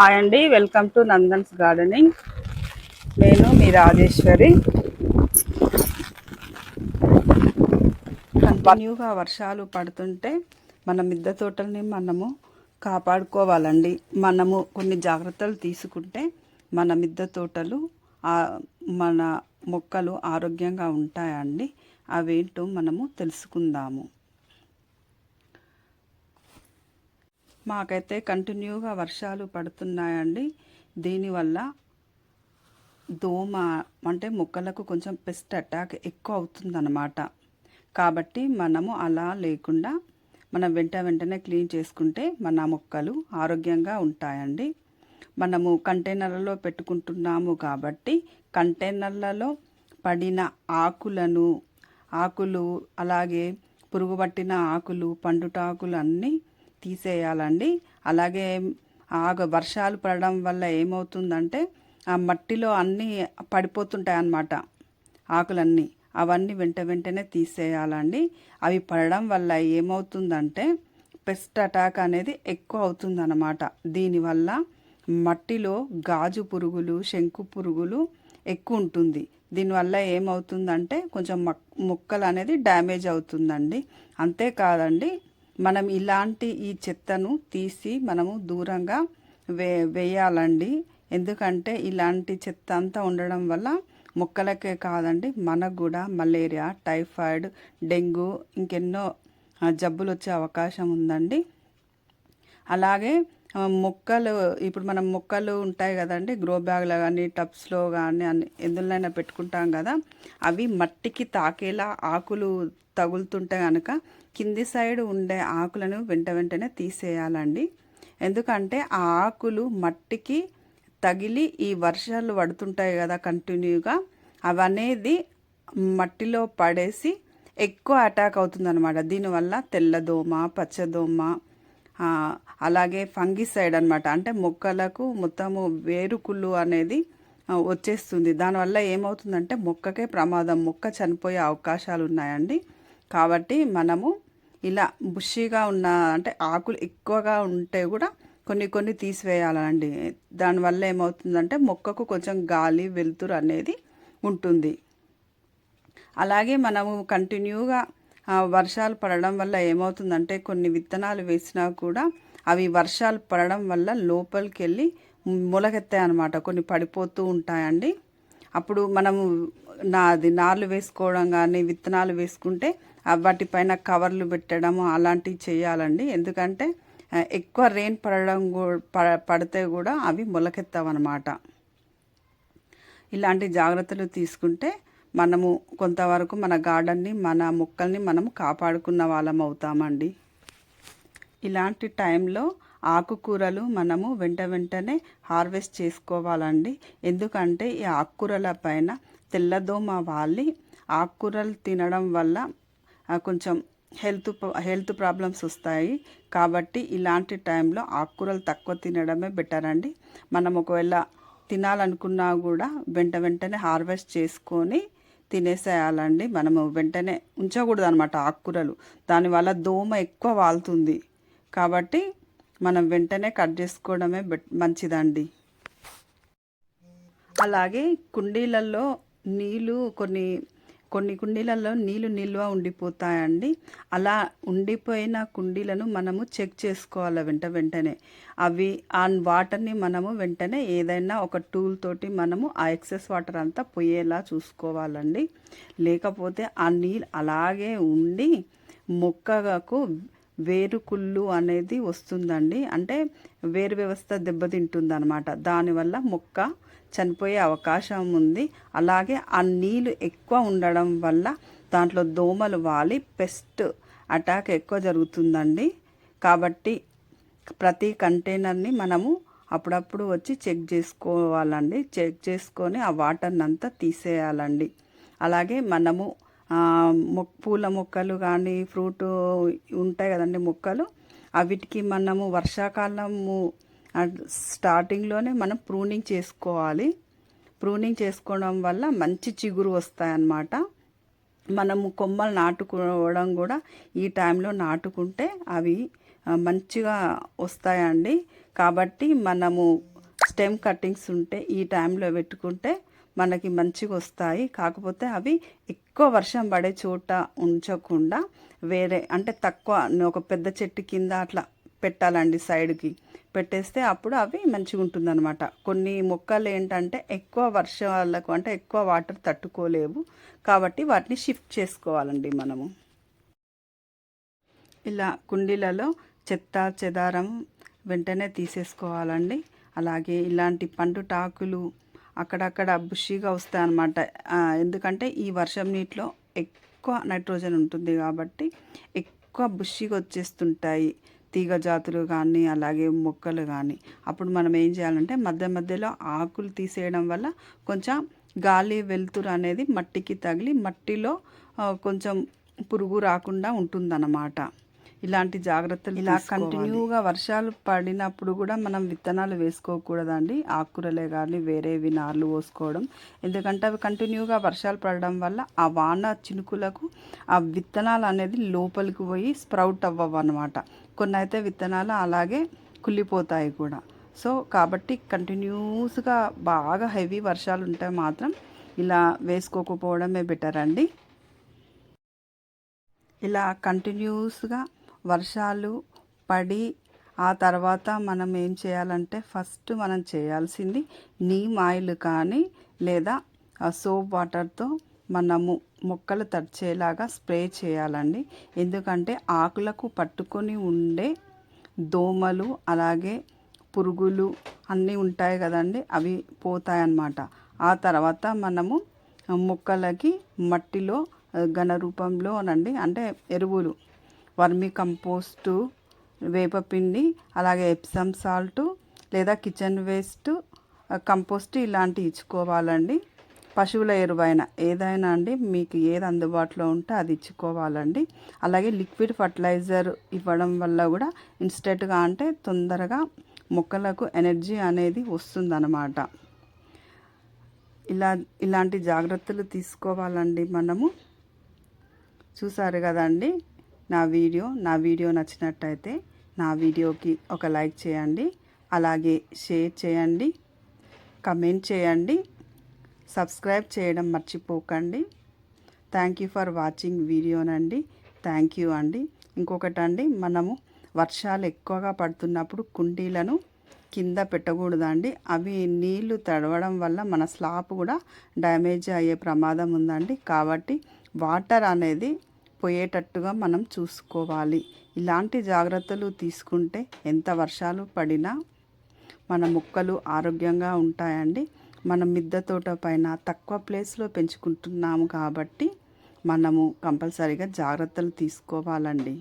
Hi అండి welcome to Nandan's gardening. నేను మీ రాజేశ్వరి. కంటిన్యూగా వర్షాలు పడుతుంటే మన మిద్దె తోటల్ని మనము కాపాడుకోవాలండి. మనము కొన్ని జాగ్రత్తలు తీసుకుంటే మన మిద్దె తోటలు మన మొక్కలు ఆరోగ్యంగా ఉంటాయండి. అవేంటో మనము తెలుసుకుందాము. మాకైతే కంటిన్యూగా వర్షాలు పడుతున్నాయండి. దీనివల్ల దోమ అంటే మొక్కలకు కొంచెం పెస్ట్ అటాక్ ఎక్కువ అవుతుందన్నమాట. కాబట్టి మనము అలా లేకుండా మనం వెంట వెంటనే క్లీన్ చేసుకుంటే మన మొక్కలు ఆరోగ్యంగా ఉంటాయండి. మనము కంటైనర్లలో పెట్టుకుంటున్నాము కాబట్టి కంటైనర్లలో పడిన ఆకులను ఆకులు అలాగే పురుగు పట్టిన ఆకులు పండుటాకులు అన్నీ తీసేయాలండి. అలాగే ఆగ వర్షాలు పడడం వల్ల ఏమవుతుందంటే ఆ మట్టిలో అన్నీ పడిపోతుంటాయి అన్నమాట ఆకులన్నీ. అవన్నీ వెంట వెంటనే తీసేయాలండి. అవి పడడం వల్ల ఏమవుతుందంటే పెస్ట్ అటాక్ అనేది ఎక్కువ అవుతుందన్నమాట. దీనివల్ల మట్టిలో గాజు పురుగులు శంకు పురుగులు ఎక్కువ ఉంటుంది. దీనివల్ల ఏమవుతుందంటే కొంచెం మొక్కలు అనేది డ్యామేజ్ అవుతుందండి. అంతేకాదండి మనం ఇలాంటి ఈ చెత్తను తీసి మనము దూరంగా వే వేయాలండి. ఎందుకంటే ఇలాంటి చెత్త అంతా ఉండడం వల్ల మొక్కలకే కాదండి మనకు కూడా మలేరియా టైఫాయిడ్ డెంగ్యూ ఇంకెన్నో జబ్బులు వచ్చే అవకాశం ఉందండి. అలాగే మొక్కలు ఇప్పుడు మనం మొక్కలు ఉంటాయి కదండి గ్రో బ్యాగ్లో కానీ టబ్స్లో కానీ అన్ని ఎందులోనైనా పెట్టుకుంటాం కదా అవి మట్టికి తాకేలా ఆకులు తగులుతుంటే కనుక కింది సైడ్ ఉండే ఆకులను వెంట వెంటనే తీసేయాలండి. ఎందుకంటే ఆ ఆకులు మట్టికి తగిలి ఈ వర్షాలు పడుతుంటాయి కదా కంటిన్యూగా అవనేది మట్టిలో పడేసి ఎక్కువ అటాక్ అవుతుందన్నమాట. దీనివల్ల తెల్లదోమ పచ్చదోమ అలాగే ఫంగిసైడ్ అనమాట అంటే మొక్కలకు మొత్తము వేరుకుళ్ళు అనేది వచ్చేస్తుంది. దానివల్ల ఏమవుతుందంటే మొక్కకే ప్రమాదం మొక్క చనిపోయే అవకాశాలు ఉన్నాయండి కాబట్టి మనము ఇలా బుషిగా ఉన్న అంటే ఆకులు ఎక్కువగా ఉంటే కూడా కొన్ని కొన్ని తీసివేయాలండి. దానివల్ల ఏమవుతుందంటే మొక్కకు కొంచెం గాలి వెలుతురు అనేది ఉంటుంది. అలాగే మనము కంటిన్యూగా వర్షాలు పడడం వల్ల ఏమవుతుందంటే కొన్ని విత్తనాలు వేసినా కూడా అవి వర్షాలు పడడం వల్ల లోపలికి వెళ్ళి మొలకెత్తాయి అనమాట కొన్ని పడిపోతూ ఉంటాయండి. అప్పుడు మనము నా అది నార్లు వేసుకోవడం కానీ విత్తనాలు వేసుకుంటే వాటిపైన కవర్లు పెట్టడం అలాంటివి చేయాలండి. ఎందుకంటే ఎక్కువ రెయిన్ పడడం ప- పడితే కూడా అవి మొలకెత్తావన్నమాట. ఇలాంటి జాగ్రత్తలు తీసుకుంటే మనము కొంతవరకు మన గార్డెన్ని మన మొక్కల్ని మనం కాపాడుకున్న వాళ్ళం అవుతామండి. ఇలాంటి టైంలో ఆకుకూరలు మనము వెంట వెంటనే హార్వెస్ట్ చేసుకోవాలండి. ఎందుకంటే ఈ ఆకుకూరల పైన తెల్లదోమ వాలి ఆకుకూరలు తినడం వల్ల కొంచెం హెల్త్ హెల్త్ ప్రాబ్లమ్స్ వస్తాయి. కాబట్టి ఇలాంటి టైంలో ఆకుకూరలు తక్కువ తినడమే బెటర్ అండి. మనం ఒకవేళ తినాలనుకున్నా కూడా వెంట వెంటనే హార్వెస్ట్ చేసుకొని తినేసేయాలండి. మనము వెంటనే ఉంచకూడదు అనమాట ఆకుకూరలు. దానివల్ల దోమ ఎక్కువ వాలుతుంది కాబట్టి మనం వెంటనే కట్ చేసుకోవడమే మంచిదండి. అలాగే కుండీలలో నీళ్ళు కొన్ని కొన్ని కుండీలలో నీళ్ళు నిల్వ ఉండిపోతాయండి. అలా ఉండిపోయిన కుండీలను మనము చెక్ చేసుకోవాలి వెంట వెంటనే. అవి ఆ వాటర్ని మనము వెంటనే ఏదైనా ఒక టూల్ తోటి మనము ఆ ఎక్సెస్ వాటర్ అంతా పోయేలా చూసుకోవాలండి. లేకపోతే ఆ నీళ్ళు అలాగే ఉండి మొక్కకు వేరుకుళ్ళు అనేది వస్తుందండి. అంటే వేరు వ్యవస్థ దెబ్బతింటుంది అనమాట దానివల్ల మొక్క చనిపోయే అవకాశం ఉంది. అలాగే ఆ నీళ్ళు ఎక్కువ ఉండడం వల్ల దాంట్లో దోమలు వాలి పెస్ట్ అటాక్ ఎక్కువ జరుగుతుందండి. కాబట్టి ప్రతి కంటైనర్ని మనము అప్పుడప్పుడు వచ్చి చెక్ చేసుకోవాలండి. చెక్ చేసుకొని ఆ వాటర్ని అంతా తీసేయాలండి. అలాగే మనము పూల మొక్కలు కానీ ఫ్రూట్ ఉంటాయి కదండి మొక్కలు. అవిటికి మనము వర్షాకాలము స్టార్టింగ్లోనే మనం ప్రూనింగ్ చేసుకోవాలి. ప్రూనింగ్ చేసుకోవడం వల్ల మంచి చిగురు వస్తాయన్నమాట. మనము కొమ్మలు నాటుకోవడం కూడా ఈ టైంలో నాటుకుంటే అవి మంచిగా వస్తాయండి. కాబట్టి మనము స్టెమ్ కట్టింగ్స్ ఉంటే ఈ టైంలో పెట్టుకుంటే మనకి మంచిగా వస్తాయి కాకపోతే అవి ఎక్కువ వర్షం పడే చోట ఉంచకుండా వేరే అంటే తక్కువ ఒక పెద్ద చెట్టు కింద అట్లా పెట్టాలండి సైడ్కి. పెట్టేస్తే అప్పుడు అవి మంచిగా ఉంటుందన్నమాట కొన్ని మొక్కలు ఏంటంటే ఎక్కువ వర్షాలకు అంటే ఎక్కువ వాటర్ తట్టుకోలేవు. కాబట్టి వాటిని షిఫ్ట్ చేసుకోవాలండి మనము. ఇలా కుండీలలో చెత్త చెదారం వెంటనే తీసేసుకోవాలండి. అలాగే ఇలాంటి పండు టాకులు అక్కడక్కడ బుషీగా వస్తాయి అన్నమాట ఎందుకంటే ఈ వర్షం నీటిలో ఎక్కువ నైట్రోజన్ ఉంటుంది కాబట్టి ఎక్కువ బుషీగా వచ్చేస్తుంటాయి. తీగ జాతులు కానీ అలాగే మొక్కలు కానీ అప్పుడు మనం ఏం చేయాలంటే మధ్య మధ్యలో ఆకులు తీసేయడం వల్ల కొంచెం గాలి వెలుతురు అనేది మట్టికి తగిలి మట్టిలో కొంచెం పురుగు రాకుండా ఉంటుందన్నమాట. ఇలాంటి జాగ్రత్తలు ఇలా కంటిన్యూగా వర్షాలు పడినప్పుడు కూడా మనం విత్తనాలు వేసుకోకూడదండి. ఆకుకూరలే కానీ వేరేవి నార్లు పోసుకోవడం. ఎందుకంటే అవి కంటిన్యూగా వర్షాలు పడడం వల్ల ఆ వాన చినుకులకు ఆ విత్తనాలు అనేది లోపలికి పోయి స్ప్రౌట్ అవ్వవు అనమాట కొన్ని అయితే విత్తనాలు అలాగే కుళ్ళిపోతాయి కూడా. సో కాబట్టి కంటిన్యూస్గా బాగా హెవీ వర్షాలు ఉంటే మాత్రం ఇలా వేసుకోకపోవడమే బెటర్ అండి. ఇలా కంటిన్యూస్గా వర్షాలు పడి ఆ తర్వాత మనం ఏం చేయాలంటే ఫస్ట్ మనం చేయాల్సింది నీమ్ ఆయిల్ కానీ లేదా సోప్ వాటర్తో మనము మొక్కలు తడిచేలాగా స్ప్రే చేయాలండి. ఎందుకంటే ఆకులకు పట్టుకొని ఉండే దోమలు అలాగే పురుగులు అన్నీ ఉంటాయి కదండి అవి పోతాయన్నమాట. ఆ తర్వాత మనము మొక్కలకి మట్టిలో ఘన రూపంలోనండి అంటే ఎరువులు వర్మి కంపోస్టు వేపపిండి అలాగే ఎప్సమ్ సాల్ట్ లేదా కిచెన్ వేస్ట్ కంపోస్ట్ ఇలాంటివి ఇచ్చుకోవాలండి. పశువుల ఎరువైన ఏదైనా అండి మీకు ఏది అందుబాటులో ఉంటే అది ఇచ్చుకోవాలండి. అలాగే లిక్విడ్ ఫర్టిలైజర్ ఇవ్వడం వల్ల కూడా ఇన్స్టెంట్గా అంటే తొందరగా మొక్కలకు ఎనర్జీ అనేది వస్తుందన్నమాట. ఇలా ఇలాంటి జాగ్రత్తలు తీసుకోవాలండి మనము. చూసారు కదండి? నా వీడియో నా వీడియో నచ్చినట్టయితే నా వీడియోకి ఒక లైక్ చేయండి. అలాగే షేర్ చేయండి. కమెంట్ చేయండి. సబ్స్క్రైబ్ చేయడం మర్చిపోకండి. థ్యాంక్ యూ ఫర్ వాచింగ్ వీడియోనండి థ్యాంక్ యూ అండి. ఇంకొకటి అండి మనము వర్షాలు ఎక్కువగా పడుతున్నప్పుడు కుండీలను కింద పెట్టకూడదండి. అవి నీళ్ళు తడవడం వల్ల మన స్లాబ్ కూడా డ్యామేజ్ అయ్యే ప్రమాదం ఉందండి. కాబట్టి వాటర్ అనేది పోయేటట్టుగా మనం చూసుకోవాలి. ఇలాంటి జాగ్రత్తలు తీసుకుంటే ఎంత వర్షాలు పడినా మన మొక్కలు ఆరోగ్యంగా ఉంటాయండి. మనం మిద్దె తోట పైన తక్కువ ప్లేస్లో పెంచుకుంటున్నాము కాబట్టి మనము కంపల్సరీగా జాగ్రత్తలు తీసుకోవాలండి.